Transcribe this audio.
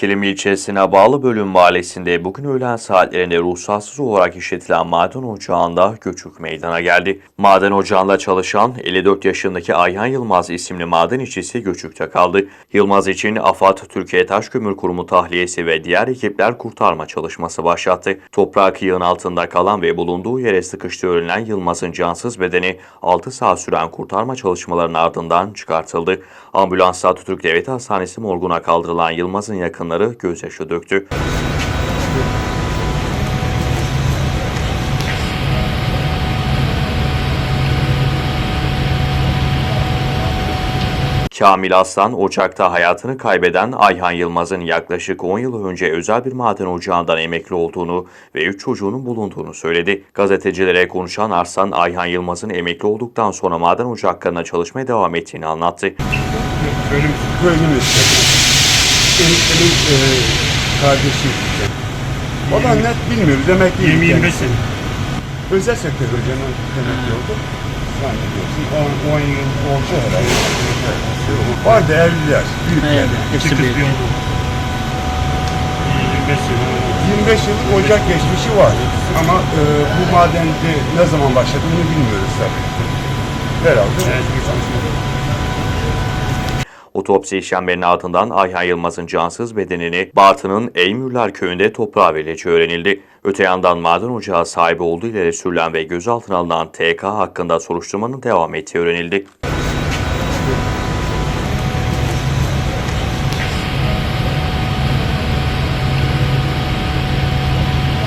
Selim ilçesine bağlı bölüm mahallesinde bugün öğlen saatlerinde ruhsatsız olarak işletilen maden ocağında göçük meydana geldi. Maden ocağında çalışan 54 yaşındaki Ayhan Yılmaz isimli maden işçisi göçükte kaldı. Yılmaz için AFAD, Türkiye Taş Kömür Kurumu tahliyesi ve diğer ekipler kurtarma çalışması başlattı. Toprak yığın altında kalan ve bulunduğu yere sıkıştığı öğrenilen Yılmaz'ın cansız bedeni 6 saat süren kurtarma çalışmalarının ardından çıkartıldı. Ambulansla Atatürk Devlet Hastanesi morguna kaldırılan Yılmaz'ın yakınları gözyaşı döktü. Kamil Aslan, Ocak'ta hayatını kaybeden Ayhan Yılmaz'ın yaklaşık 10 yıl önce özel bir maden ocağından emekli olduğunu ve 3 çocuğunun bulunduğunu söyledi. Gazetecilere konuşan Arslan, Ayhan Yılmaz'ın emekli olduktan sonra maden ocaklarına çalışmaya devam ettiğini anlattı. Bölüm, bölümümüz. Benim, benim e, kardeşim. O da net bilmiyoruz. Demek ki 20-25 sene. Özel sektör hocam demek oldu. Zannediyorsun 10, 10 yıl oldu herhalde. Vardı evliler, büyükler. Hepsi kız büyük. bir oğlu. 25 sene. 25 yıl ocak geçmişi var. Ama e, bu madende ne zaman başladığını bilmiyoruz tabii. Herhalde. Evet. Otopsi işlemlerinin ardından Ayhan Yılmaz'ın cansız bedenini Bartın'ın Eymürler köyünde toprağa verileceği öğrenildi. Öte yandan maden ocağı sahibi olduğu ileri sürülen ve gözaltına alınan TK hakkında soruşturmanın devam ettiği öğrenildi.